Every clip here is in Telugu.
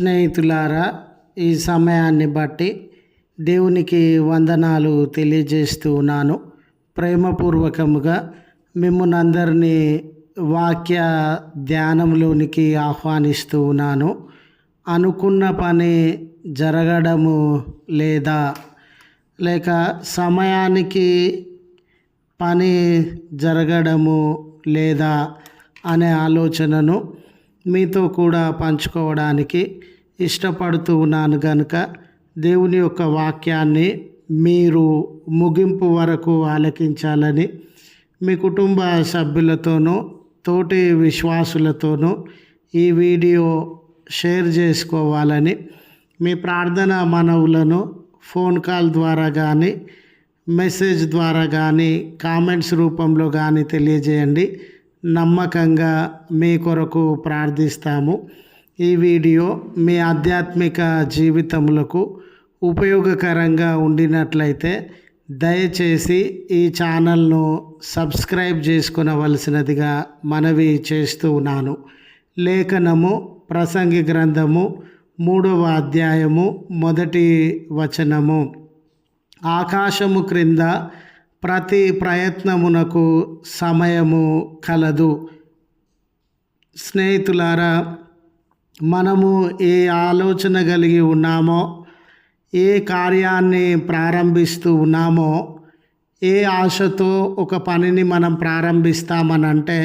స్నేహితులారా ఈ సమయాన్ని బట్టి దేవునికి వందనాలు తెలియజేస్తూ ఉన్నాను. ప్రేమపూర్వకముగా మిమ్మల్ని అందరినీ వాక్య ధ్యానంలోనికి ఆహ్వానిస్తూ ఉన్నాను. అనుకున్న పని జరగడము లేదా లేక సమయానికి పని జరగడము లేదా అనే ఆలోచనను మీతో కూడా పంచుకోవడానికి ఇష్టపడుతూ ఉన్నాను కనుక దేవుని యొక్క వాక్యాన్ని మీరు ముగింపు వరకు ఆలకించాలని మీ కుటుంబ సభ్యులతోనూ తోటి విశ్వాసులతోనూ ఈ వీడియో షేర్ చేసుకోవాలని మీ ప్రార్థన మనవులను ఫోన్ కాల్ ద్వారా కానీ మెసేజ్ ద్వారా కానీ కామెంట్స్ రూపంలో కానీ తెలియజేయండి. నమ్మకంగా మీ కొరకు ప్రార్థిస్తాము. ఈ వీడియో మీ ఆధ్యాత్మిక జీవితములకు ఉపయోగకరంగా ఉండినట్లయితే దయచేసి ఈ ఛానల్ను సబ్స్క్రైబ్ చేసుకునవలసినదిగా మనవి చేస్తూ ఉన్నాను. లేఖనము ప్రసంగి గ్రంథము మూడవ అధ్యాయము మొదటి వచనము. ఆకాశము క్రింద ప్రతి ప్రయత్నమునకు సమయము కలదు. స్నేహితులారా మనము ఏ ఆలోచన కలిగి ఉన్నామో ఏ కార్యాన్ని ప్రారంభిస్తూ ఉన్నామో ఏ ఆశతో ఒక పనిని మనం ప్రారంభిస్తామనంటే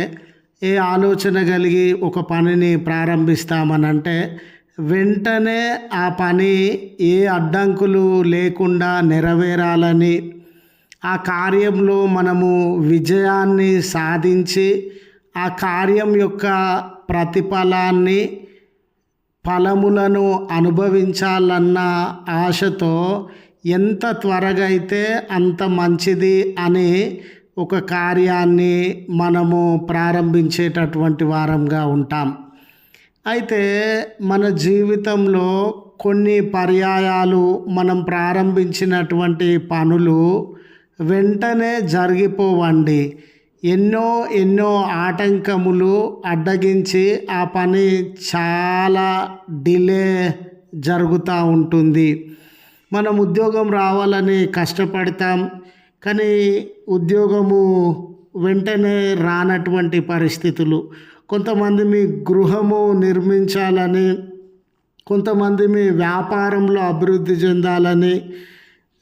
ఏ ఆలోచన కలిగి ఒక పనిని ప్రారంభిస్తామనంటే వెంటనే ఆ పని ఏ అడ్డంకులు లేకుండా నెరవేరాలని ఆ కార్యంలో మనము విజయాన్ని సాధించి ఆ కార్యం యొక్క ప్రతిఫలాన్ని ఫలములను అనుభవించాలన్న ఆశతో ఎంత త్వరగా అయితే అంత మంచిది అని ఒక కార్యాన్ని మనము ప్రారంభించేటటువంటి వారంగా ఉంటాం. అయితే మన జీవితంలో కొన్ని పర్యాయాలు మనం ప్రారంభించినటువంటి పనులు వెంటనే జరిగిపోవండి. ఎన్నో ఎన్నో ఆటంకములు అడ్డగించి ఆ పని చాలా డిలే జరుగుతూ ఉంటుంది. మనం ఉద్యోగం రావాలని కష్టపడతాం కానీ ఉద్యోగము వెంటనే రానటువంటి పరిస్థితులు. కొంతమంది మీ గృహము నిర్మించాలని కొంతమంది మీ వ్యాపారంలో అభివృద్ధి చెందాలని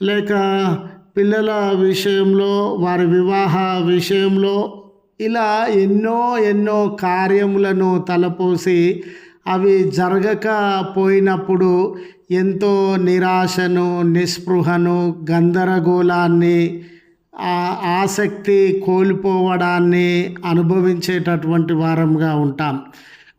లేక పిల్లల విషయంలో వారి వివాహ విషయంలో ఇలా ఎన్నో ఎన్నో కార్యములను తలపోసి అవి జరగకపోయినప్పుడు ఎంతో నిరాశను నిస్పృహను గందరగోళాన్ని ఆసక్తి కోల్పోవడాన్ని అనుభవించేటటువంటి వారంగా ఉంటాం.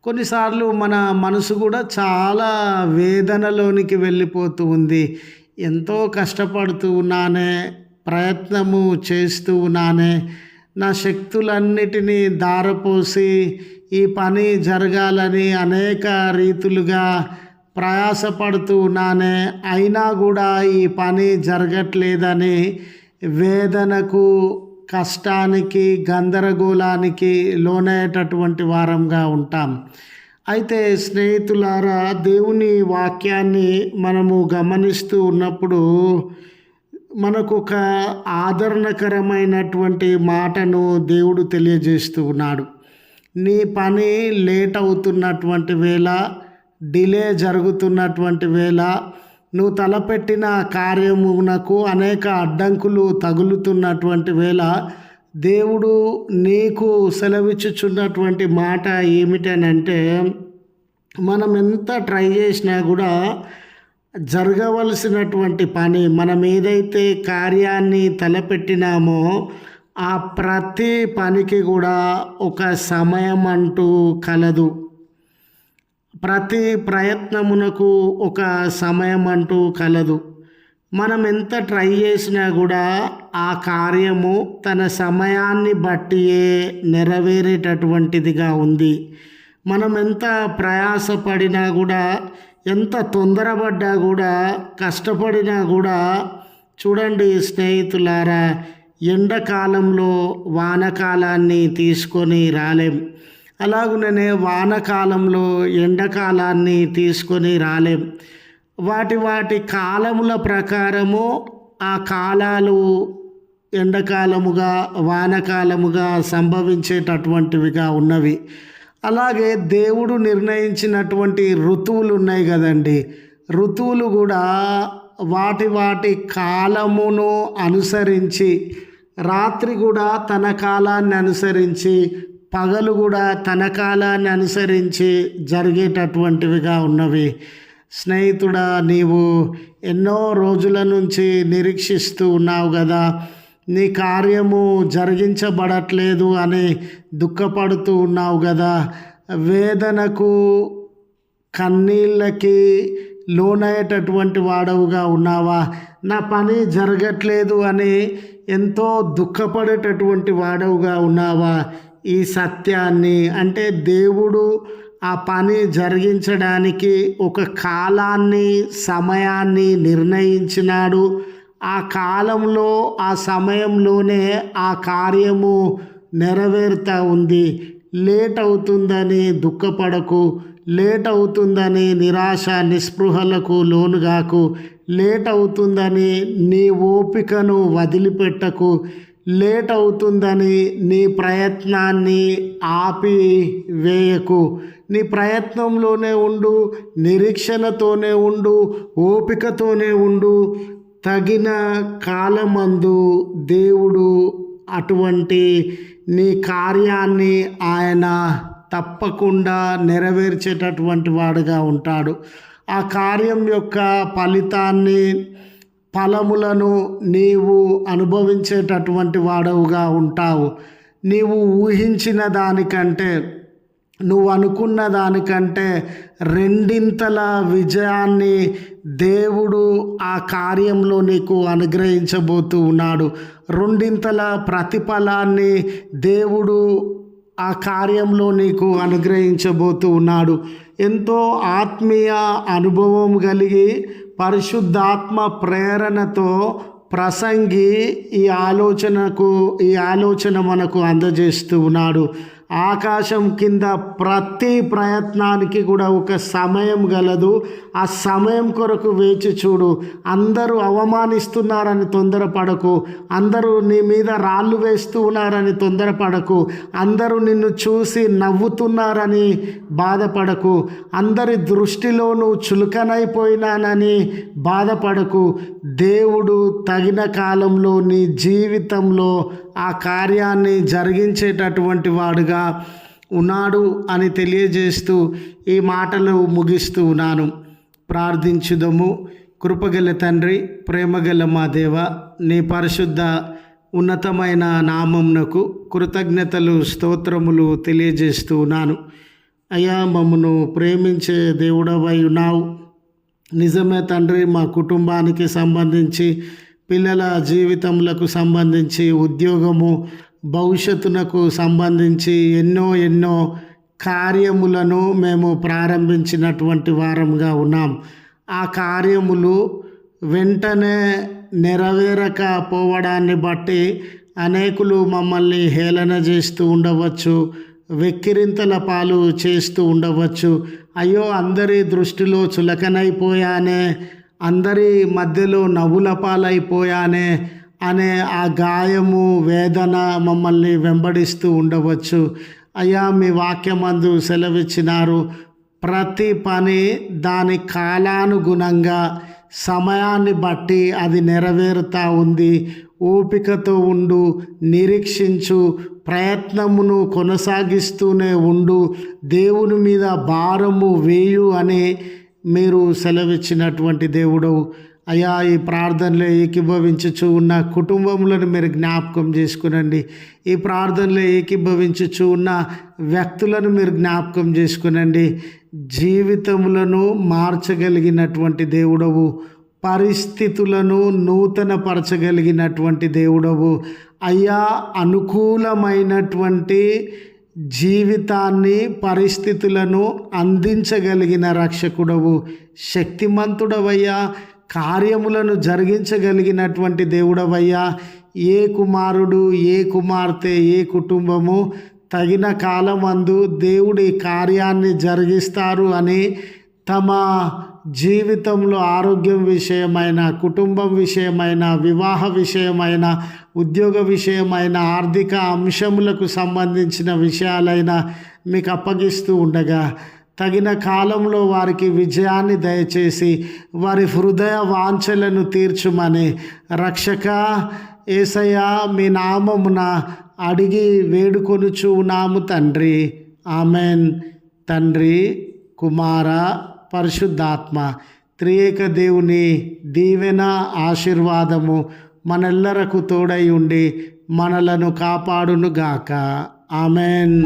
కొన్నిసార్లు మన మనసు కూడా చాలా వేదనలోనికి వెళ్ళిపోతూ ఉంది. ఎంతో కష్టపడుతూ ఉన్నానే ప్రయత్నము చేస్తూ ఉన్నానే నా శక్తులన్నిటినీ దారపోసి ఈ పని జరగాలని అనేక రీతులుగా ప్రయాసపడుతూ ఉన్నానే అయినా కూడా ఈ పని జరగట్లేదని వేదనకు కష్టానికి గందరగోళానికి లోనయ్యేటటువంటి వారంగా ఉంటాం. అయితే స్నేహితులారా దేవుని వాక్యాన్ని మనము గమనిస్తూ ఉన్నప్పుడు మనకు ఒక ఆదరణకరమైనటువంటి మాటను దేవుడు తెలియజేస్తూ ఉన్నాడు. నీ పని లేట్ అవుతున్నటువంటి వేళ డిలే జరుగుతున్నటువంటి వేళ నువ్వు తలపెట్టిన కార్యమునకు అనేక అడ్డంకులు తగులుతున్నటువంటి వేళ దేవుడు నీకు సెలవిచ్చుచున్నటువంటి మాట ఏమిటనంటే మనం ఎంత ట్రై చేసినా కూడా జరగవలసినటువంటి పని మనం ఏదైతే కార్యాన్ని తలపెట్టినామో ఆ ప్రతి పనికి కూడా ఒక సమయం అంటూ కలదు. ప్రతి ప్రయత్నమునకు ఒక సమయం అంటూ కలదు. మనం ఎంత ట్రై చేసినా కూడా ఆ కార్యము తన సమయాన్ని బట్టియే నెరవేరేటటువంటిదిగా ఉంది. మనం ఎంత ప్రయాసపడినా కూడా ఎంత తొందరపడ్డా కూడా కష్టపడినా కూడా చూడండి స్నేహితులారా ఎండాకాలంలో వానకాలాన్ని తీసుకొని రాలేం. అలాగుననే వానకాలంలో ఎండాకాలాన్ని తీసుకొని రాలేం. వాటి వాటి కాలముల ప్రకారము ఆ కాలాలు ఎండాకాలముగా వానకాలముగా సంభవించేటటువంటివిగా ఉన్నవి. అలాగే దేవుడు నిర్ణయించినటువంటి ఋతువులు ఉన్నాయి కదండి. ఋతువులు కూడా వాటి వాటి కాలమును అనుసరించి రాత్రి కూడా తన కాలాన్ని అనుసరించి పగలు కూడా తన కాలాన్ని అనుసరించి జరిగేటటువంటివిగా ఉన్నవి. స్నేహితుడా నీవు ఎన్నో రోజుల నుంచి నిరీక్షిస్తూ ఉన్నావు కదా నీ కార్యము జరిగించబడట్లేదు అని దుఃఖపడుతూ ఉన్నావు కదా వేదనకు కన్నీళ్ళకి లోనయ్యేటటువంటి వాడవుగా ఉన్నావా? నా పని జరగట్లేదు అని ఎంతో దుఃఖపడేటటువంటి వాడవుగా ఉన్నావా? ఈ సత్యాన్ని అంటే దేవుడు ఆ పని జరిగించడానికి ఒక కాలాన్ని సమయాన్ని నిర్ణయించినాడు. ఆ కాలంలో ఆ సమయంలోనే ఆ కార్యము నెరవేరుతా ఉంది. లేట్ అవుతుందని దుఃఖపడకు లేట్ అవుతుందని నిరాశ నిస్పృహలకు లోనుగాకు లేట్ అవుతుందని నీ ఓపికను వదిలిపెట్టకు లేట్ అవుతుందని నీ ప్రయత్నాన్ని ఆపి వేయకు. నీ ప్రయత్నంలోనే ఉండు నిరీక్షణతోనే ఉండు ఓపికతోనే ఉండు. తగిన కాలమందు దేవుడు అటువంటి నీ కార్యాన్ని ఆయన తప్పకుండా నెరవేర్చేటటువంటి వాడుగా ఉంటాడు. ఆ కార్యం యొక్క ఫలితాన్ని ఫలములను నీవు అనుభవించేటటువంటి వాడవుగా ఉంటావు. నీవు ఊహించిన దానికంటే నువ్వు అనుకున్న దానికంటే రెండింతల విజయాన్ని దేవుడు ఆ కార్యంలో నీకు అనుగ్రహించబోతూ ఉన్నాడు. రెండింతల ప్రతిఫలాన్ని దేవుడు ఆ కార్యంలో నీకు అనుగ్రహించబోతూ ఉన్నాడు. ఎంతో ఆత్మీయ అనుభవం కలిగి పరిశుద్ధాత్మ ప్రేరణతో ప్రసంగి ఈ ఆలోచనకు ఈ ఆలోచన మనకు అందజేస్తూ ఉన్నాడు. ఆకాశం కింద ప్రతి ప్రయత్నానికి కూడా ఒక సమయం గలదు. ఆ సమయం కొరకు వేచి చూడు. అందరూ అవమానిస్తున్నారని తొందరపడకు. అందరూ నీ మీద రాళ్ళు వేస్తూ ఉన్నారని తొందరపడకు. అందరూ నిన్ను చూసి నవ్వుతున్నారని బాధపడకు. అందరి దృష్టిలో నువ్వు చులకనైపోయినానని బాధపడకు. దేవుడు తగిన కాలంలో నీ జీవితంలో ఆ కార్యాన్ని జరిగించేటటువంటి వాడుగా ఉన్నాడు అని తెలియజేస్తూ ఈ మాటలు ముగిస్తూ ఉన్నాను. ప్రార్థించుదము. కృపగల తండ్రి ప్రేమగల మా దేవ నీ పరిశుద్ధ ఉన్నతమైన నామంనకు కృతజ్ఞతలు స్తోత్రములు తెలియజేస్తూ ఉన్నాను. అయ్యా మమ్మను ప్రేమించే దేవుడవై ఉన్నావు. నిజమే తండ్రి మా కుటుంబానికి సంబంధించి పిల్లల జీవితములకు సంబంధించి ఉద్యోగము భవిష్యత్తునకు సంబంధించి ఎన్నో ఎన్నో కార్యములను మేము ప్రారంభించినటువంటి వారంగా ఉన్నాం. ఆ కార్యములు వెంటనే నెరవేరకపోవడాన్ని బట్టి అనేకులు మమ్మల్ని హేళన చేస్తూ ఉండవచ్చు వెక్కిరింతల పాలు చేస్తూ ఉండవచ్చు. అయ్యో అందరి దృష్టిలో చులకనైపోయానే అందరి మధ్యలో నవ్వుల పాలైపోయానే అనే ఆ గాయము వేదన మమ్మల్ని వెంబడిస్తూ ఉండవచ్చు. అయ్యా మీ వాక్యమందు సెలవిచ్చినారు. ప్రతి పని దాని కాలానుగుణంగా సమయాన్ని బట్టి అది నెరవేరుతూ ఉంది. ఓపికతో ఉండు నిరీక్షించు ప్రయత్నమును కొనసాగిస్తూనే ఉండు. దేవుని మీద భారము వేయు అని మీరు సెలవిచ్చినటువంటి దేవుడు అయా ఈ ప్రార్థనలో ఏకీభవించుచు ఉన్న కుటుంబములను మీరు జ్ఞాపకం చేసుకునండి. ఈ ప్రార్థనలో ఏకీభవించుచు ఉన్న వ్యక్తులను మీరు జ్ఞాపకం చేసుకునండి. జీవితములను మార్చగలిగినటువంటి దేవుడవు. పరిస్థితులను నూతనపరచగలిగినటువంటి దేవుడవు. అయ్యా అనుకూలమైనటువంటి జీవితాన్ని పరిస్థితులను అందించగలిగిన రక్షకుడవు శక్తిమంతుడవయ్యా కార్యములను జరిగించగలిగినటువంటి దేవుడవయ్యా. ఏ కుమారుడు ఏ కుమార్తె ఏ కుటుంబము తగిన కాలమందు దేవుడి కార్యాన్ని జరిగిస్తారు అని తమ జీవితంలో ఆరోగ్యం విషయమైన కుటుంబం విషయమైన వివాహ విషయమైన ఉద్యోగ విషయమైన ఆర్థిక అంశములకు సంబంధించిన విషయాలైన మీకు అప్పగిస్తూ ఉండగా తగిన కాలంలో వారికి విజయాన్ని దయచేసి వారి హృదయ వాంఛలను తీర్చుమని రక్షక ఏసయ్య మీ నామమున అడిగి వేడుకొనుచు నాము తండ్రి. ఆమెన్. తండ్రి కుమార పరిశుద్ధాత్మ త్రియేక దేవుని దీవెన ఆశీర్వాదము మనెల్లరకు తోడై ఉండి మనలను కాపాడునుగాక. ఆమెన్.